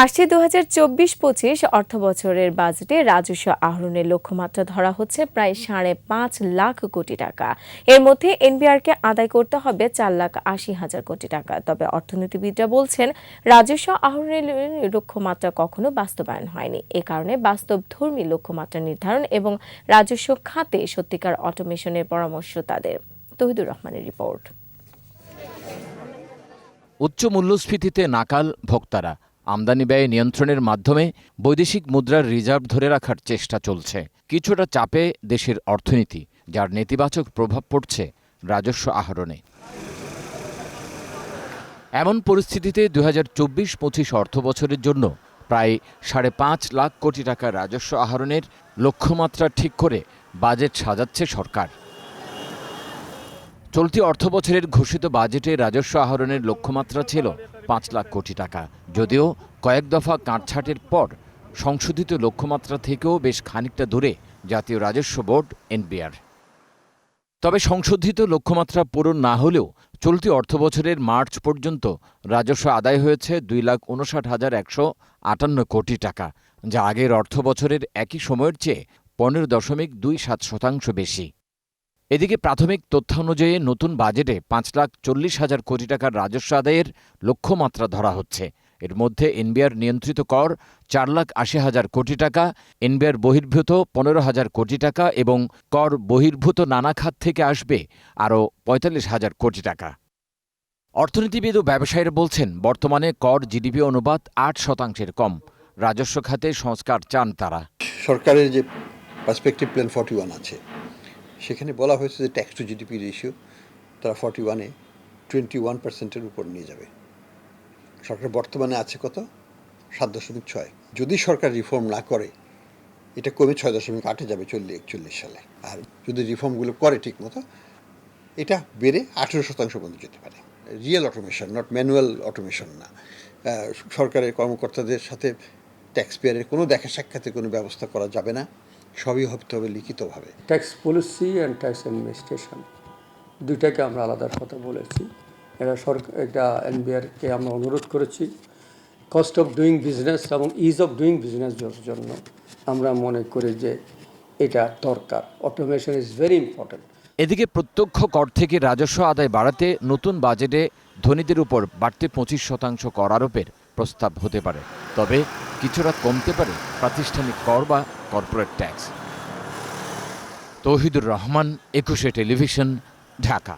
আসছে দু হাজার চব্বিশ পঁচিশ অর্থ বছরের বাজেটে রাজস্ব আহরণের লক্ষ্যমাত্রা ধরা হচ্ছে প্রায় সাড়ে পাঁচ লাখ কোটি টাকা। এর মধ্যে এনবিআরকে আদায় করতে হবে চার লাখ আশি হাজার কোটি টাকা। তবে অর্থনীতিবিদরা বলছেন, রাজস্ব আহরণের লক্ষ্যমাত্রা কখনো বাস্তবায়ন হয়নি। এ কারণে বাস্তবধর্মী লক্ষ্যমাত্রা নির্ধারণ এবং রাজস্ব খাতে সত্যিকার অটোমেশনের পরামর্শ তাদের। তহিদুর রহমানের রিপোর্ট। উচ্চ মূল্যস্ফীতিতে নাকাল ভোক্তারা। আমদানি ব্যয় নিয়ন্ত্রণের মাধ্যমে বৈদেশিক মুদ্রার রিজার্ভ ধরে রাখার চেষ্টা চলছে। কিছুটা চাপে দেশের অর্থনীতি, যার নেতিবাচক প্রভাব পড়ছে রাজস্ব আহরণে। এমন পরিস্থিতিতে দু হাজার চব্বিশ পঁচিশ অর্থ বছরের জন্য প্রায় সাড়ে পাঁচ লাখ কোটি টাকা রাজস্ব আহরণের লক্ষ্যমাত্রা ঠিক করে বাজেট সাজাচ্ছে সরকার। চলতি অর্থবছরের ঘোষিত বাজেটে রাজস্ব আহরণের লক্ষ্যমাত্রা ছিল পাঁচ লাখ কোটি টাকা। যদিও কয়েক দফা কাটছাটের পর সংশোধিত লক্ষ্যমাত্রা থেকেও বেশ খানিকটা দূরে জাতীয় রাজস্ব বোর্ড, এনবিআর। তবে সংশোধিত লক্ষ্যমাত্রা পূরণ না হলেও চলতি অর্থবছরের মার্চ পর্যন্ত রাজস্ব আদায় হয়েছে দুই লাখ উনষাট হাজার একশো আটান্ন কোটি টাকা, যা আগের অর্থবছরের একই সময়ের চেয়ে পনেরো দশমিক দুই সাত শতাংশ বেশি। এদিকে প্রাথমিক তথ্য অনুযায়ী নতুন বাজেটে পাঁচ লাখ চল্লিশ হাজার কোটি টাকার রাজস্ব আদায়ের লক্ষ্যমাত্রা ধরা হচ্ছে। এর মধ্যে এনবিআর নিয়ন্ত্রিত কর চার লাখ আশি হাজার কোটি টাকা, এনবিআর বহির্ভূত পনেরো হাজার কোটি টাকা এবং কর বহির্ভূত নানা খাত থেকে আসবে আরও পঁয়তাল্লিশ হাজার কোটি টাকা। অর্থনীতিবিদ ও ব্যবসায়ীরা বলছেন, বর্তমানে কর জিডিপি অনুপাত আট শতাংশের কম। রাজস্ব খাতে সংস্কার চান তারা। সরকারের যে পার্সপেক্টিভ প্ল্যান ফর্টি ওয়ান আছে সেখানে বলা হয়েছে যে ট্যাক্স টু জিডিপি রেশিও তারা ফর্টি ওয়ানে টোয়েন্টি ওয়ান পার্সেন্টের উপর নিয়ে যাবে। সরকার বর্তমানে আছে কত? সাত দশমিক ছয়। যদি সরকার রিফর্ম না করে, এটা কমে ছয় দশমিক আটে যাবে চল্লিশ, একচল্লিশ সালে। আর যদি রিফর্মগুলো করে ঠিক মতো, এটা বেড়ে আঠেরো শতাংশ পর্যন্ত যেতে পারে। Real automation not manual automation না। সরকারের কর্মকর্তাদের সাথে ট্যাক্স পেয়ারের কোনো দেখা সাক্ষাতে কোনো ব্যবস্থা করা যাবে না। সবই হতে হবে লিখিতভাবে। Tax policy and tax administration দুইটাকে আমরা আলাদা কথা বলেছি। এটা সরকার এটা এনবিআরকে আমরা অনুরোধ করেছি। কস্ট অফ ডুইং বিজনেস এবং ইজ অফ ডুইং বিজনেস জন্য আমরা মনে করি যে এটা দরকার। অটোমেশন ইজ ভেরি ইম্পর্ট্যান্ট এদিকে প্রত্যক্ষ কর থেকে রাজস্ব আদায় বাড়াতে নতুন বাজেটে ধনীদের উপর বাড়তে পঁচিশ শতাংশ কর আরোপের প্রস্তাব হতে পারে। তবে কিছুটা কমতে পারে প্রাতিষ্ঠানিক কর বা কর্পোরেট ট্যাক্স তৌহিদুর রহমান একুশে টেলিভিশন ঢাকা।